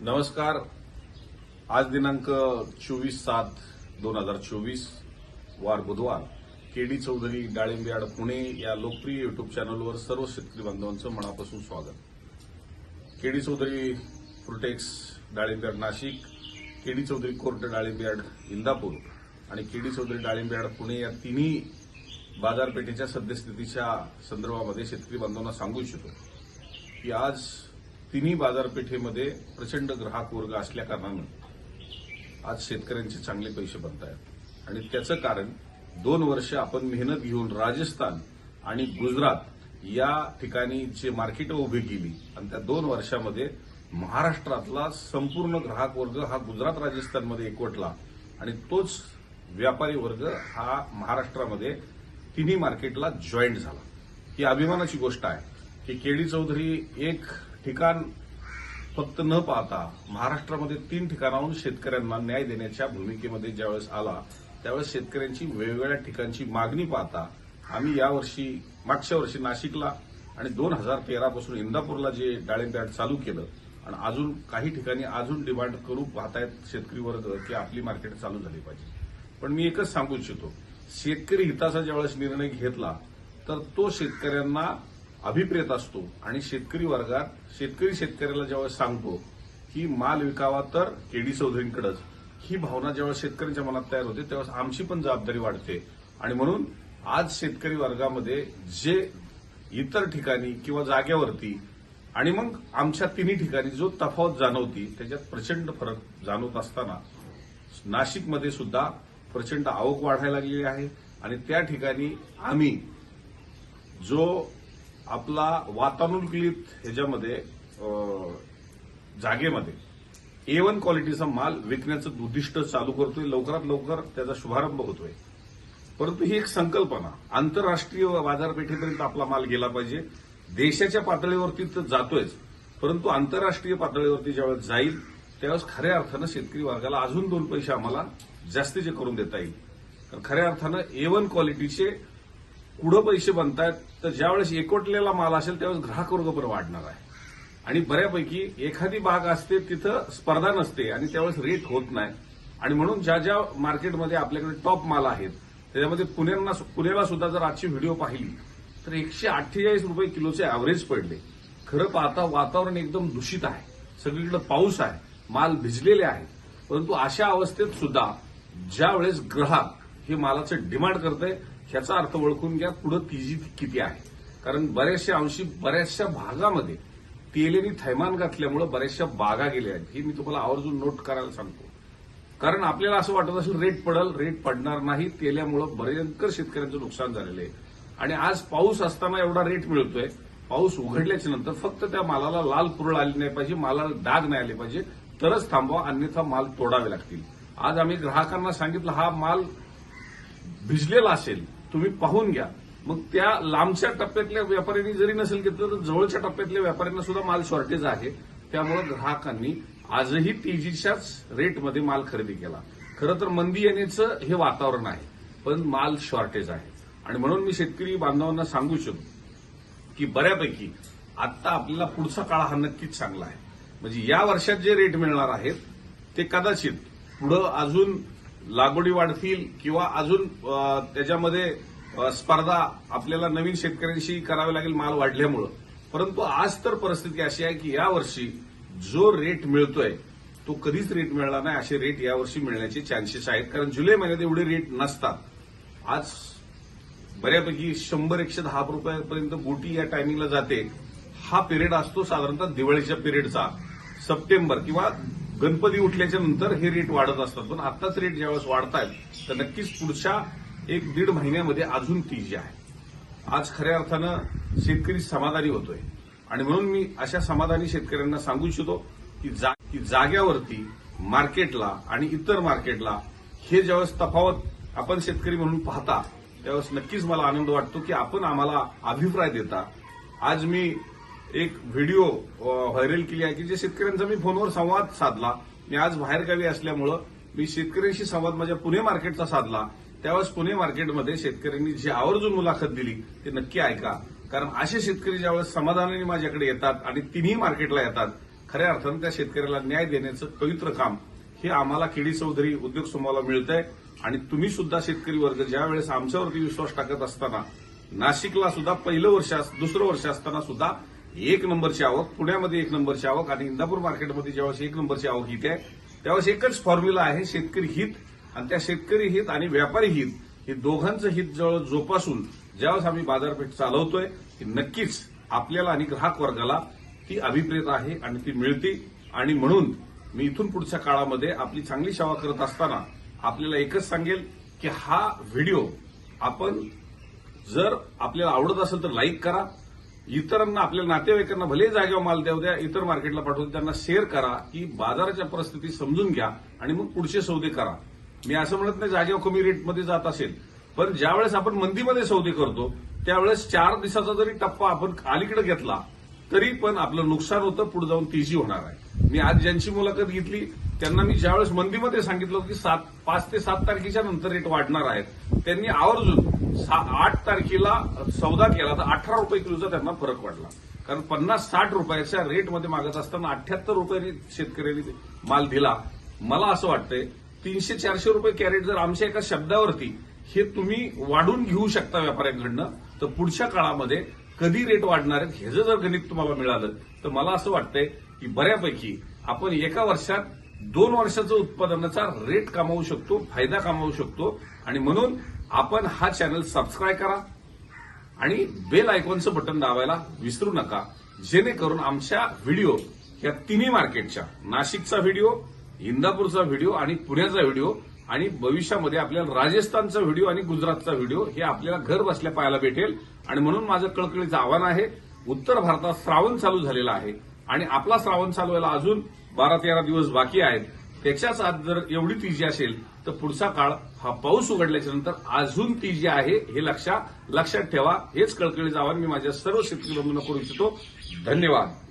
नमस्कार. आज दिनांक चोवीस सात दोन हजार चोवीस वार बुधवार. केडी चौधरी डाळिंबयाड पुणे या लोकप्रिय युट्यूब चॅनलवर सर्व शेतकरी बांधवांचं मनापासून स्वागत. K D Chaudhari Frutex डाळिंबयाड Nashik K D Chaudhari court डाळिंबयाड Indapur आणि केडी चौधरी डाळिंबयाड पुणे या तिन्ही बाजारपेठेच्या सद्यस्थितीच्या संदर्भामध्ये शेतकरी बांधवांना सांगू इच्छितो की आज तिन्ही बाजारपेठेमध्ये प्रचंड ग्राहक वर्ग असल्या कारणानं आज शेतकऱ्यांचे चांगले पैसे बनत आहेत आणि त्याचं कारण दोन वर्ष आपण मेहनत घेऊन राजस्थान आणि गुजरात या ठिकाणी जे मार्केट उभी केली आणि त्या दोन वर्षामध्ये महाराष्ट्रातला संपूर्ण ग्राहक वर्ग हा गुजरात राजस्थानमध्ये एकवटला. आणि तोच व्यापारी वर्ग हा महाराष्ट्रामध्ये तिन्ही मार्केटला जॉईंट झाला. ही अभिमानाची गोष्ट आहे की केडी चौधरी एक ठिकाण फक्त न पाहता महाराष्ट्रामध्ये तीन ठिकाणाहून शेतकऱ्यांना न्याय देण्याच्या भूमिकेमध्ये ज्यावेळेस आला त्यावेळेस शेतकऱ्यांची वेगवेगळ्या ठिकाणची मागणी पाहता आम्ही यावर्षी मागच्या वर्षी नाशिकला आणि दोन हजार तेरापासून इंदापूरला जे डाळिंब चालू केलं आणि अजून काही ठिकाणी अजून डिमांड करू पाहतायत शेतकरी वर्ग की आपली मार्केट चालू झाली पाहिजे. पण मी एकच सांगू इच्छितो शेतकरी हिताचा ज्यावेळेस निर्णय घेतला तर तो शेतकऱ्यांना अभिप्रेत असतो. आणि शेतकरी वर्गात शेतकरी शेतकऱ्याला जेव्हा सांगतो की माल विकावा तर केडी चौधरींकडेच. ही भावना जेव्हा शेतकऱ्यांच्या मनात तयार होते तेव्हा आमची पण जबाबदारी वाढते. आणि म्हणून आज शेतकरी वर्गामध्ये जे इतर ठिकाणी किंवा जागेवरती आणि मग आमच्या तिन्ही ठिकाणी जो तफावत जाणवती त्याच्यात प्रचंड फरक जाणवत असताना नाशिकमध्ये सुद्धा प्रचंड आवक वाढायला लागलेली आहे. आणि त्या ठिकाणी आम्ही जो आपला वातानुकूलित ह्याच्यामध्ये जागेमध्ये ए वन क्वालिटीचा माल विकण्याचं उद्दिष्ट चालू करतोय लवकरात लवकर त्याचा शुभारंभ होतोय. परंतु ही एक संकल्पना आंतरराष्ट्रीय बाजारपेठेपर्यंत आपला माल गेला पाहिजे. देशाच्या पातळीवरती तर जातोयच परंतु आंतरराष्ट्रीय पातळीवरती ज्यावेळेस जाईल त्यावेळेस खऱ्या अर्थानं शेतकरी वर्गाला अजून दोन पैसे आम्हाला जास्तीचे करून देता येईल. कारण खऱ्या अर्थानं ए वन क्वालिटीचे पुढं पैसे बनतायत तर ज्यावेळेस एकवटलेला माल असेल त्यावेळेस ग्राहक वर्ग बरं वाढणार आहे. आणि बऱ्यापैकी एखादी बाग असते तिथं स्पर्धा नसते आणि त्यावेळेस रेट होत नाही. आणि म्हणून ज्या ज्या मार्केटमध्ये आपल्याकडे टॉप माल आहेत त्याच्यामध्ये पुण्यांना पुण्याला सुद्धा जर आजची व्हिडिओ पाहिली तर एकशे अठ्ठेचाळीस रुपये किलोचे अॅव्हरेज पडले. खरं पाहता वातावरण एकदम दूषित आहे. सगळीकडे पाऊस आहे माल भिजलेले आहेत. परंतु अशा अवस्थेत सुद्धा ज्यावेळेस ग्राहक हे मालाचं डिमांड करतंय ह्याचा अर्थ ओळखून घ्या पुढं तिजी किती आहे. कारण बऱ्याचशा अंशी बऱ्याचशा भागामध्ये तेलेनी थैमान घातल्यामुळे बऱ्याचशा बागा गेल्या आहेत. ही मी तुम्हाला आवर्जून नोट करायला सांगतो. कारण आपल्याला असं वाटत असेल रेट पडल रेट पडणार नाही तेल्यामुळं भयंकर शेतकऱ्यांचं नुकसान झालेलं आहे. आणि आज पाऊस असताना एवढा रेट मिळतोय. पाऊस उघडल्याच्या नंतर फक्त त्या मालाला लाल पुरळ आली नाही पाहिजे मालाला डाग नाही आले पाहिजे. तरच थांबवा अन्यथा माल तोडावे लागतील. आज आम्ही ग्राहकांना सांगितलं हा माल भिजलेला असेल तुम्ही पाहून घ्या. मग त्या लांबच्या टप्प्यातल्या व्यापाऱ्यांनी जरी नसेल घेतलं तर जवळच्या टप्प्यातल्या व्यापाऱ्यांना सुद्धा माल शॉर्टेज आहे. त्यामुळे ग्राहकांनी आजही तेजीच्याच रेटमध्ये माल खरेदी केला. खरं तर मंदी येण्याचं हे वातावरण आहे पण माल शॉर्टेज आहे. आणि म्हणून मी शेतकरी बांधवांना सांगू शकतो की बऱ्यापैकी आता आपल्याला पुढचा काळ हा नक्कीच चांगला आहे. म्हणजे या वर्षात जे रेट मिळणार आहेत ते कदाचित पुढं अजून लागवडी वाढतील किंवा अजून त्याच्यामध्ये स्पर्धा आपल्याला नवीन शेतकऱ्यांशी करावी लागेल माल वाढल्यामुळं. परंतु आज तर परिस्थिती अशी आहे की यावर्षी जो रेट मिळतोय तो कधीच रेट मिळणार नाही असे रेट यावर्षी मिळण्याचे चान्सेस आहेत. कारण जुलै महिन्यात एवढे रेट नसतात. आज बऱ्यापैकी शंभर एकशे दहा रुपयापर्यंत बोटी या टायमिंगला जाते. हा पिरियड असतो साधारणतः दिवाळीच्या पिरियडचा सप्टेंबर किंवा गणपती उठल्याच्या नंतर हे रेट वाढत असतात. पण आताच रेट ज्यावेळेस वाढतायत तर नक्कीच पुढच्या एक दीड महिन्यामध्ये अजून ती जी आहे. आज खऱ्या अर्थानं शेतकरी समाधानी होतोय. आणि म्हणून मी अशा समाधानी शेतकऱ्यांना सांगू इच्छितो की जा की जाग्यावरती मार्केटला आणि इतर मार्केटला हे ज्यावेळेस तफावत आपण शेतकरी म्हणून पाहता त्यावेळेस नक्कीच मला आनंद वाटतो की आपण आम्हाला अभिप्राय देता. आज मी एक व्हिडिओ व्हायरल केली आहे की जे शेतकऱ्यांचा मी फोनवर संवाद साधला. मी आज बाहेरगावी असल्यामुळं मी शेतकऱ्यांशी संवाद माझ्या पुणे मार्केटचा साधला. त्यावेळेस पुणे मार्केटमध्ये शेतकऱ्यांनी जी आवर्जून मुलाखत दिली ते नक्की ऐका. कारण असे शेतकरी ज्यावेळेस समाधानाने माझ्याकडे येतात आणि तिन्ही मार्केटला येतात खऱ्या अर्थानं त्या शेतकऱ्याला न्याय देण्याचं पवित्र काम. हे आम्हाला केडी चौधरी उद्योग समूहाला मिळतंय आणि तुम्ही सुद्धा शेतकरी वर्ग ज्यावेळेस आमच्यावरती विश्वास टाकत असताना नाशिकला सुद्धा पहिलं वर्ष दुसरं वर्ष असताना सुद्धा एक नंबरची आवक पुण्यामध्ये एक नंबरची आवक आणि इंदापूर मार्केटमध्ये ज्यावेळेस एक नंबरची आवक येते त्यावेळेस एकच फॉर्म्युला आहे शेतकरी हित. आणि त्या शेतकरी हित आणि व्यापारी हित हे दोघांचं हित जवळ जोपासून ज्यावेळेस आम्ही बाजारपेठ चालवतोय की नक्कीच आपल्याला आणि ग्राहक वर्गाला ती अभिप्रेत आहे आणि ती मिळते. आणि म्हणून मी इथून पुढच्या काळामध्ये आपली चांगली सेवा करत असताना आपल्याला एकच सांगेल की हा व्हिडिओ आपण जर आपल्याला आवडत असेल तर लाईक करा इतरांना आपल्या नातेवाईकांना भले जागेवर माल द्या द्या इतर मार्केटला पाठवून त्यांना शेअर करा की बाजाराच्या परिस्थिती समजून घ्या आणि मग पुढचे सौदे करा. मी असं म्हणत नाही जागेवर कमी रेटमध्ये जात असेल पण ज्यावेळेस आपण मंदीमध्ये सौदे करतो त्यावेळेस चार दिवसाचा जरी टप्पा आपण अलीकडे घेतला तरी पण आपलं नुकसान होतं पुढे जाऊन तेजी होणार आहे. मी आज ज्यांची मुलाखत घेतली त्यांना मी ज्यावेळेस मंदीमध्ये सांगितलं की सात पाच ते सात तारखेच्या नंतर रेट वाढणार आहेत त्यांनी आवर्जून आठ तारखेला सौदा केला तर अठरा रुपये किलोचा त्यांना फरक पडला. कारण पन्नास साठ रुपयाच्या रेटमध्ये मागत असताना अठ्याहत्तर रुपयांनी शेतकऱ्यांनी माल दिला. मला असं वाटतंय तीनशे चारशे रुपये कॅरेट जर आमच्या एका शब्दावरती हे तुम्ही वाढून घेऊ शकता व्यापाऱ्यांकडनं तर पुढच्या काळामध्ये कधी रेट वाढणार आहेत ह्याचं जर गणित तुम्हाला मिळालं तर मला असं वाटतंय की बऱ्यापैकी आपण एका वर्षात दोन वर्षाचं उत्पादनाचा रेट कमावू शकतो फायदा कमावू शकतो. आणि म्हणून आपण हा चॅनल सबस्क्राईब करा आणि बेल आयकॉनचं बटन दाबायला विसरू नका. जेणेकरून आमच्या व्हिडिओ या तिन्ही मार्केटच्या नाशिकचा व्हिडिओ इंदापूरचा व्हिडिओ आणि पुण्याचा व्हिडिओ आणि भविष्यामध्ये आपल्याला राजस्थानचा व्हिडिओ आणि गुजरातचा व्हिडिओ हे आपल्याला घर बसल्या पाहायला भेटेल. आणि म्हणून माझं कळकळीचं आव्हान आहे उत्तर भारतात श्रावण चालू झालेला आहे. आणि आपला श्रावण चालू व्हायला अजून बारा तेरा दिवस बाकी आहेत. त्याच्याच आत जर एवढी तिजी असेल तर पुढचा काळ हा पाऊस उघडल्याच्या नंतर अजून ती जी आहे हे लक्षात लक्षात ठेवा. हेच कळकळीचं आव्हान मी माझ्या सर्व शेतकरी बंधूंना करू इच्छितो. धन्यवाद.